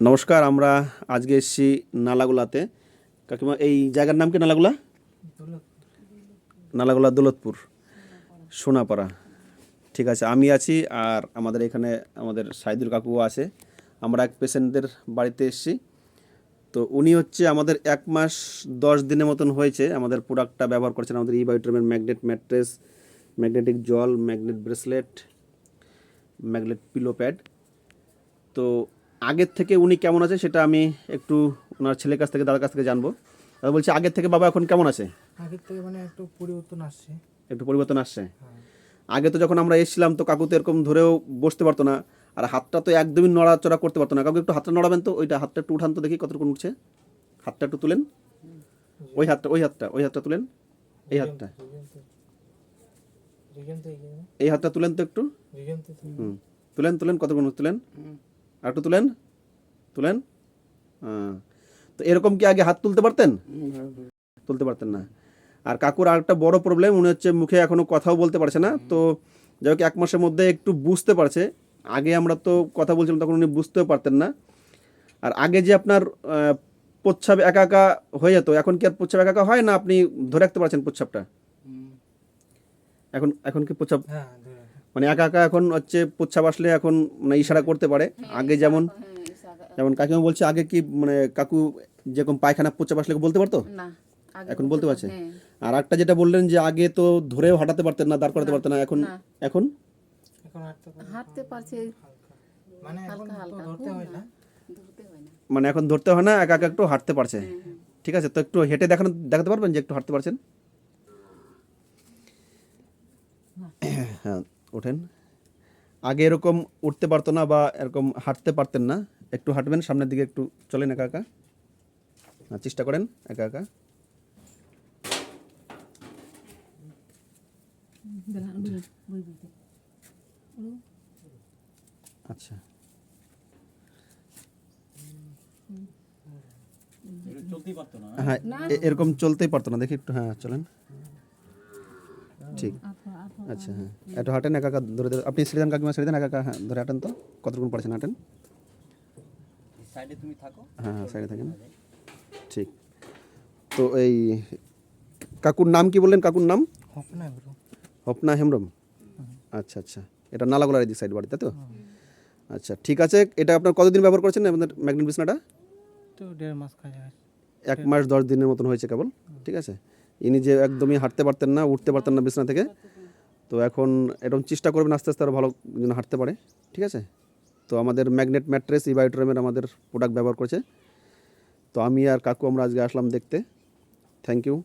নমস্কার, আমরা আজকে এসেছি নালাগোলাতে। কাকিমা, এই জায়গার নাম কি নালাগোলা? নালাগোলা দৌলতপুর। সোনাপাড়া। ঠিক আছে, আমি আছি আর আমাদের এখানে আমাদের সাইদুল কাকুও আছে। আমরা এক পেশেন্টদের বাড়িতে এসেছি। তো উনি হচ্ছে আমাদের এক মাস দশ দিনের মতন হয়েছে আমাদের প্রোডাক্টটা ব্যবহার করছেন। আমাদের ই বায়োট্রেমের ম্যাগনেট ম্যাট্রেস, ম্যাগনেটিক জল, magnet bracelet, magnet pillow pad. তো আগের থেকে উনি কেমন আছে সেটা আমি একটু ওনার ছেলের কাছ থেকে দাদার কাছ থেকে জানব। দাদা বলছি আগের থেকে বাবা এখন কেমন আছে? আগের থেকে মানে একটু পরিবর্তন আসছে। একটু পরিবর্তন আসছে? হ্যাঁ। আগে তো যখন আমরা এসেছিলাম তো কাকু তো এরকম ধরেও বসতে পারতো না আর হাতটা তো একদমই নড়াচড়া করতে পারতো না। কাকু একটু হাতটা নড়াবেন তো? ওইটা হাতটা একটু উঠান তো দেখি কতটুকু উঠছে। হাতটা একটু তুলেন। ওই হাতটা ওই হাতটা ওই হাতটা তুলেন। এই হাতটা। এই হাতটা তুলেন তো একটু। হুম। তুলেন তুলেন কতক্ষণ তুলেন? আর একটু তুলেন তুলেন। তো এরকম কি আগে হাত তুলতে পারতেন? তুলতে পারতেন না। আর কাকুর আর একটা বড় প্রবলেম উনি হচ্ছে মুখে এখনও কথাও বলতে পারছে না। তো যাই হোক এক মাসের মধ্যে একটু বুঝতে পারছে। আগে আমরা তো কথা বলছিলাম তখন উনি বুঝতেও পারতেন না। আর আগে যে আপনার প্রচ্ছাপ একা একা হয়ে যেত এখন কি আর প্রচ্ছাপ একা একা হয় না? আপনি ধরে রাখতে পারছেন প্রচ্ছাপটা? এখন এখন কি প্রচ্ছাপ? হ্যাঁ। মানে একা একা এখন হচ্ছে প্রচ্ছাপ আসলে এখন মানে ইশারা করতে পারে। আগে যেমন যেমন কাকিমা বলছে আগে কি মানে কাকু যেরকম পায়খানা প্রচ্ছাপ আসলে বলতে পারতো? না এখন বলতে পারছে? হ্যাঁ। আর একটা যেটা বললেন যে আগে তো ধরেও হাঁটাতে পারতেন না দাঁড় করাতে পারতেন না এখন এখন? এখন হাঁটতে পারছে। মানে এখন তো ধরতে হয় না ধরতে হয় না। মানে এখন ধরতে হয় না একা একা একটু হাঁটতে পারছে। ঠিক আছে তো একটু হেঁটে দেখানো দেখাতে পারবেন যে একটু হাঁটতে পারছেন? হ্যাঁ। ওঠেন। আগে এরকম উঠতে পারতো না বা এরকম হাঁটতে পারতেন না। একটু হাঁটবেন, সামনের দিকে একটু চলেন একা একা। হ্যাঁ চেষ্টা করেন একা একা। আচ্ছা। হ্যাঁ এরকম চলতেই পারতো না। দেখি একটু হ্যাঁ চলেন। ঠিক। আচ্ছা হ্যাঁ। একটু হাঁটেন একা একা ধরে ধরে? আপনি ছেড়ে দেন কাকিমা ছেড়ে দেন একা একা হ্যাঁ ধরে হাঁটেন তো? কতটুকু পারছেন হাঁটেন? সাইডে তুমি থাকো। হ্যাঁ হ্যাঁ সাইডে থাকেন। ঠিক। তো এই কাকুর নাম কি বললেন? কাকুর নাম? হবে না ব্রো হপনা হেমব্রম। আচ্ছা আচ্ছা। এটা নালাগোলার এদিক সাইড বাড়ি তাই তো? আচ্ছা ঠিক আছে। এটা আপনার কতদিন ব্যবহার করেছেন আপনাদের ম্যাগনেট বিছনাটা? তো দেড় মাস কাজ এক মাস দশ দিনের মতন হয়েছে কেবল? ঠিক আছে। ইনি যে একদমই হাঁটতে পারতেন না উঠতে পারতেন না বিছনা থেকে তো এখন এরকম চেষ্টা করবেন আস্তে আস্তে আরও ভালো যেন হাঁটতে পারে, ঠিক আছে? তো আমাদের ম্যাগনেট ম্যাট্রেস ই বায়োট্রেমের আমাদের প্রোডাক্ট ব্যবহার করেছে। তো আমি আর কাকু আমরা আজকে আসলাম দেখতে। Thank you